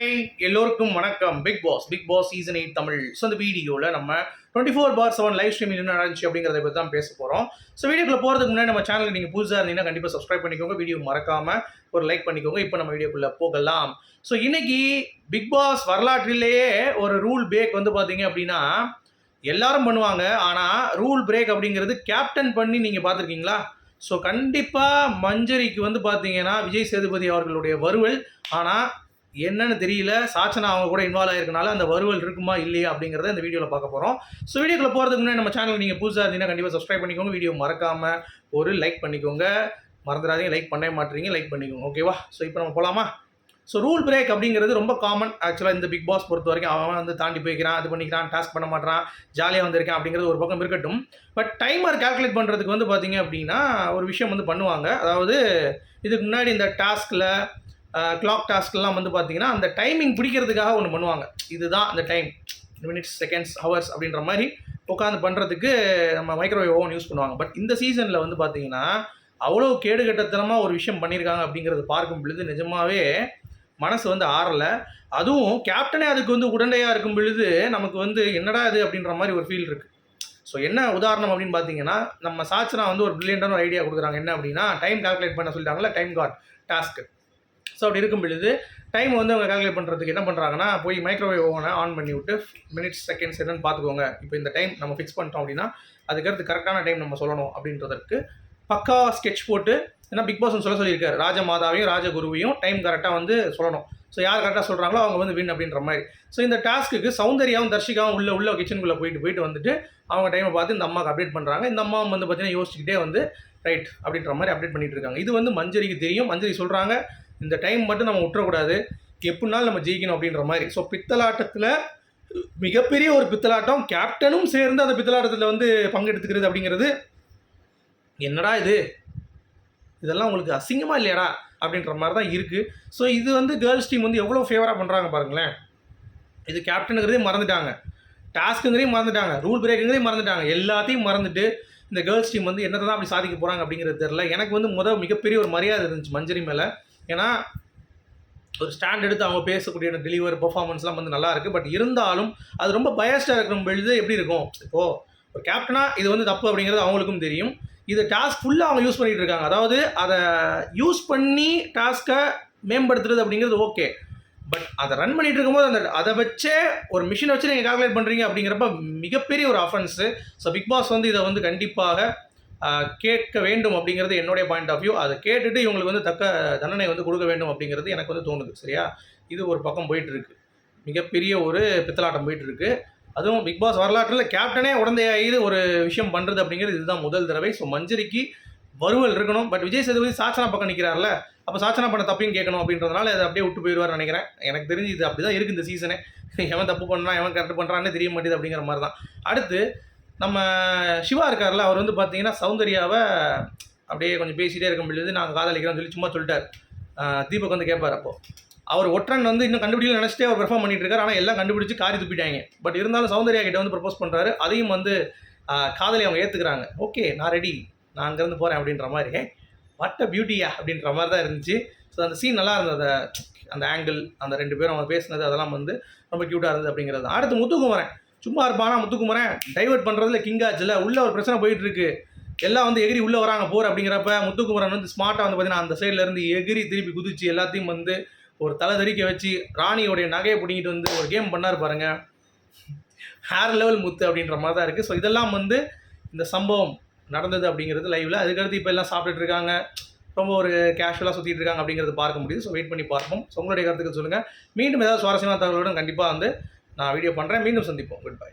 எல்லோருக்கும் வணக்கம். Bigg Boss Bigg Boss season eight Tamil. So இந்த வீடியோவில் நம்ம twenty four by seven live stream என்ன நடந்துச்சு அப்படிங்கிறத பற்றி தான் பேச போகிறோம் ஸோ வீடியோக்குள்ள போகிறதுக்கு முன்னாடி நம்ம சேனலுக்கு நீங்கள் புதுசாக இருந்தீங்கன்னா கண்டிப்பாக சப்ஸ்கிரைப் பண்ணிக்கோங்க. வீடியோ மறக்காமல் ஒரு லைக் பண்ணிக்கோங்க. இப்போ நம்ம வீடியோக்குள்ளே போகலாம். ஸோ இன்னைக்கு பிக் பாஸ் வரலாற்றிலேயே ஒரு ரூல் பிரேக் வந்து பார்த்தீங்க அப்படின்னா எல்லாரும் பண்ணுவாங்க. ஆனால் ரூல் பிரேக் அப்படிங்கிறது கேப்டன் பண்ணி நீங்கள் பார்த்துருக்கீங்களா ஸோ கண்டிப்பாக மஞ்சரிக்கு வந்து பார்த்தீங்கன்னா விஜய் சேதுபதி அவர்களுடைய வருவல். ஆனால் என்னன்னு தெரியல. சாச்சனா அவங்க கூட இன்வால்வ் ஆயிருக்கனால அந்த வருவல் இருக்குமா இல்லையா அப்படிங்கிறத இந்த வீடியோவில் பார்க்க போகிறோம் ஸோ வீடியோக்குள்ள போகிறதுக்கு முன்னாடி நம்ம சேனல் நீங்கள் புதுசாக இருந்தீங்கன்னா கண்டிப்பாக சப்ஸ்கிரைப் பண்ணிக்கோங்க. வீடியோ மறக்காமல் ஒரு லைக் பண்ணிக்கோங்க. மறந்துடாதீங்க. லைக் பண்ணவே மாட்டீங்க. லைக் பண்ணிக்கோங்க. ஓகேவா ஸோ இப்போ நம்ம போகலாமா ஸோ ரூல் பிரேக் அப்படிங்கிறது ரொம்ப காமன் ஆக்சுவலாக இந்த பிக் பாஸ் பொறுத்த வரைக்கும் அவன் வந்து தாண்டி போய்க்கிறான். அது பண்ணிக்கிறான். டாஸ்க் பண்ண மாட்டான் ஜாலியாக வந்திருக்கான் அப்படிங்கிறது ஒரு பக்கம் இருக்கட்டும். பட் டைமர் கால்குலேட் பண்ணுறதுக்கு வந்து பார்த்தீங்க அப்படின்னா ஒரு விஷயம் வந்து பண்ணுவாங்க. அதாவது இதுக்கு முன்னாடி இந்த டாஸ்கில் கிளாக் டாஸ்க்லாம் வந்து பார்த்தீங்கன்னா அந்த டைமிங் பிடிக்கிறதுக்காக ஒன்று பண்ணுவாங்க. இதுதான் அந்த டைம் மினிட்ஸ் செகண்ட்ஸ் ஹவர்ஸ் அப்படின்ற மாதிரி உட்காந்து பண்ணுறதுக்கு நம்ம மைக்ரோவேவ் ஓவன் யூஸ் பண்ணுவாங்க. பட் இந்த சீசனில் வந்து பார்த்தீங்கன்னா அவ்வளோ கேடுகட்டத்தனமாக ஒரு விஷயம் பண்ணியிருக்காங்க அப்படிங்கிறது பார்க்கும் பொழுது நிஜமாவே மனசு வந்து ஆறலை. அதுவும் கேப்டனே அதுக்கு வந்து உடனடியாக இருக்கும் பொழுது நமக்கு வந்து என்னடா இது அப்படின்ற மாதிரி ஒரு ஃபீல் இருக்குது ஸோ என்ன உதாரணம் அப்படின்னு பார்த்தீங்கன்னா நம்ம சாச்சனா வந்து ஒரு பிரில்லியண்டான ஒரு ஐடியா கொடுக்குறாங்க. என்ன அப்படின்னா டைம் கால்குலேட் பண்ண சொல்லிட்டாங்களா டைம் காட் டாஸ்க்கு ஸோ அப்படி இருக்கும் பொழுது டைம் வந்து அவங்க கால்குலேட் பண்ணுறதுக்கு என்ன பண்ணுறாங்கன்னா போய் மைக்ரோவேவ் ஓவனை ஆன் பண்ணி விட்டு மினிட்ஸ் செகண்ட்ஸ் என்னென்னு பார்த்துக்கோங்க. இப்போ இந்த டைம் நம்ம ஃபிக்ஸ் பண்ணிட்டோம் அப்படின்னா அதுக்கடுத்து கரெக்டான டைம் நம்ம சொல்லணும் அப்படின்றதற்கு பக்கா ஸ்கெட்ச் போட்டு ஏன்னா பிக் பாஸ் சொல்ல சொல்லியிருக்காரு. ராஜமாதாவையும் ராஜகுருவையும் டைம் கரெக்டாக வந்து சொல்லணும். ஸோ யார் கரெக்டாக சொல்கிறாங்களோ அவங்க வந்து வின் அப்படின்ற மாதிரி. ஸோ இந்த டாஸ்க்கு சௌந்தர்யாவும் தர்ஷிகாவும் உள்ள உள்ள கிச்சனுக்குள்ளே போயிட்டு போயிட்டு வந்துட்டு அவங்க டைமை பார்த்து இந்த அம்மாவுக்கு அப்டேட் பண்ணுறாங்க இந்த அம்மாவும் வந்து பார்த்தீங்கன்னா யோசிச்சுக்கிட்டே வந்து ரைட் அப்படின்ற மாதிரி அப்டேட் பண்ணிட்டு இருக்காங்க. இது வந்து மஞ்சரிக்கு தெரியும். மஞ்சரி சொல்கிறாங்க இந்த டைம் மட்டும் நம்ம விட்டுறக்கூடாது. எப்படினாலும் நம்ம ஜெயிக்கணும் அப்படின்ற மாதிரி. ஸோ பித்தலாட்டத்தில் மிகப்பெரிய ஒரு பித்தலாட்டம் கேப்டனும் சேர்ந்து அந்த பித்தலாட்டத்தில் வந்து பங்கெடுத்துக்கிறது அப்படிங்கிறது என்னடா இது? இதெல்லாம் உங்களுக்கு அசிங்கமாக இல்லையாடா? அப்படின்ற மாதிரி தான் இருக்குது ஸோ இது வந்து கேர்ள்ஸ் டீம் வந்து எவ்வளோ ஃபேவராக பண்ணுறாங்க பாருங்களேன். இது கேப்டனுங்கிறதையும் மறந்துட்டாங்க. டாஸ்க்குங்கிறதையும் மறந்துட்டாங்க. ரூல் பிரேக்குங்கிறதையும் மறந்துட்டாங்க. எல்லாத்தையும் மறந்துட்டு இந்த கேர்ள்ஸ் டீம் வந்து என்னத்தை தான் அப்படி சாதிக்க போகிறாங்க அப்படிங்கிறது தெரில எனக்கு வந்து முதல் மிகப்பெரிய ஒரு மரியாதை இருந்துச்சு மஞ்சரி மேலே. ஏன்னா ஒரு ஸ்டாண்ட் எடுத்து அவங்க பேசக்கூடிய டெலிவர் பர்ஃபார்மன்ஸ்லாம் வந்து நல்லா இருக்குது பட் இருந்தாலும் அது ரொம்ப பயஸ்டாக இருக்கிற பொழுது எப்படி இருக்கும்? இப்போது ஒரு கேப்டனாக இது வந்து தப்பு அப்படிங்கிறது அவங்களுக்கும் தெரியும். இது டாஸ்க் ஃபுல்லாக அவங்க யூஸ் பண்ணிகிட்டு இருக்காங்க. அதாவது அதை யூஸ் பண்ணி டாஸ்க்கை மேம்படுத்துறது அப்படிங்கிறது ஓகே பட் அதை ரன் பண்ணிட்டு இருக்கும்போது அந்த அதை வச்சே ஒரு மிஷினை வச்சு நீங்கள் கால்குலேட் பண்ணுறீங்க அப்படிங்கிறப்ப மிகப்பெரிய ஒரு அஃபென்ஸு ஸோ பிக் பாஸ் வந்து இதை வந்து கண்டிப்பாக கேட்க வேண்டும் அப்படிங்கிறது என்னுடைய பாயிண்ட் ஆஃப் வியூ அதை கேட்டுட்டு இவங்களுக்கு வந்து தக்க தண்டனை வந்து கொடுக்க வேண்டும் அப்படிங்கிறது எனக்கு வந்து தோணுது சரியா? இது ஒரு பக்கம் போயிட்டு இருக்கு மிகப்பெரிய ஒரு பித்தலாட்டம் போயிட்டு இருக்கு அதுவும் பிக் பாஸ் வரலாற்றில் கேப்டனே உடந்தையாகி ஒரு விஷயம் பண்ணுறது அப்படிங்கிறது இதுதான் முதல் தடவை. ஸோ மஞ்சரிக்கு வருவல் இருக்கணும். பட் விஜய் சேதுபதி சாச்சனா பக்கம் நிற்கிறார்ல அப்போ சாச்சனா பண்ண தப்பையும் கேட்கணும் அப்படின்றதுனால அதை அப்படியே விட்டு போயிடுவார் நினைக்கிறேன். எனக்கு தெரிஞ்சு இது அப்படி தான் இருக்குது இந்த சீசனே எவன் தப்பு பண்ணுறான் எவன் கரெக்ட் பண்ணுறான்னு தெரிய மாட்டேது அப்படிங்கிற மாதிரி தான் அடுத்து நம்ம சிவா இருக்கார்ல அவர் வந்து பார்த்தீங்கன்னா சௌந்தர்யாவை அப்படியே கொஞ்சம் பேசிகிட்டே இருக்க பொழுது நாங்கள் காதலிக்கிறோம்னு சொல்லி சும்மா சொல்லிட்டார். தீபக் வந்து கேட்பார் அப்போது அவர் ஒற்றன் வந்து இன்னும் கண்டுபிடிக்கல நினச்சிட்டே அவர் பெர்ஃபார்ம் பண்ணிட்டு இருக்காரு. ஆனால் எல்லாம் கண்டுபிடிச்சு காரி துப்பிட்டாங்க. பட் இருந்தாலும் சௌந்தர்யா கிட்ட வந்து ப்ரப்போஸ் பண்ணுறாரு அதையும் வந்து காதலி அவங்க ஏற்றுக்கிறாங்க ஓகே நான் ரெடி நான் அங்கேருந்து போகிறேன் அப்படின்ற மாதிரி. வட்ட பியூட்டியா அப்படின்ற மாதிரி தான் இருந்துச்சு. ஸோ அந்த சீன் நல்லா இருந்தது. அந்த ஆங்கிள் அந்த ரெண்டு பேரும் அவங்க பேசினது அதெல்லாம் வந்து ரொம்ப க்யூட்டாக இருந்தது அப்படிங்கிறது அடுத்து முத்துக்குமரன். சும்மா இருப்பானா முத்துக்குமரன்? டைவர்ட் பண்ணுறதுல கிங் ஆச்சுல உள்ள ஒரு பிரச்சனை போயிட்டு இருக்கு எல்லாம் வந்து எகிரி உள்ளே வராங்க போர் அப்படிங்கிறப்ப முத்துக்குமரன் வந்து ஸ்மார்ட்டாக வந்து பார்த்தீங்கன்னா அந்த சைடில் இருந்து எகிரி திருப்பி குதிச்சு எல்லாத்தையும் வந்து ஒரு தலை தெறிக்க வச்சு ராணியோடைய நகையை பிடிங்கிட்டு வந்து ஒரு கேம் பண்ணார் பாருங்க. ஹேர் லெவல் முத்து அப்படின்ற மாதிரி தான் இருக்குது ஸோ இதெல்லாம் வந்து இந்த சம்பவம் நடந்தது அப்படிங்கிறது லைவில் அதுக்கடுத்து இப்போ எல்லாம் சாப்பிட்டுட்டு இருக்காங்க. ரொம்ப ஒரு கேஷுவலாக சுற்றிட்டு இருக்காங்க அப்படிங்கிறது பார்க்க முடியுது. ஸோ வெயிட் பண்ணி பார்ப்போம். ஸோ உங்களுடைய கருத்துக்கள் சொல்லுங்கள் மீண்டும் ஏதாவது சுவாரஸ்யமான தகவலுடன் கண்டிப்பாக வந்து நான் வீடியோ பண்ணுறேன் மீண்டும் சந்திப்போம். Good bye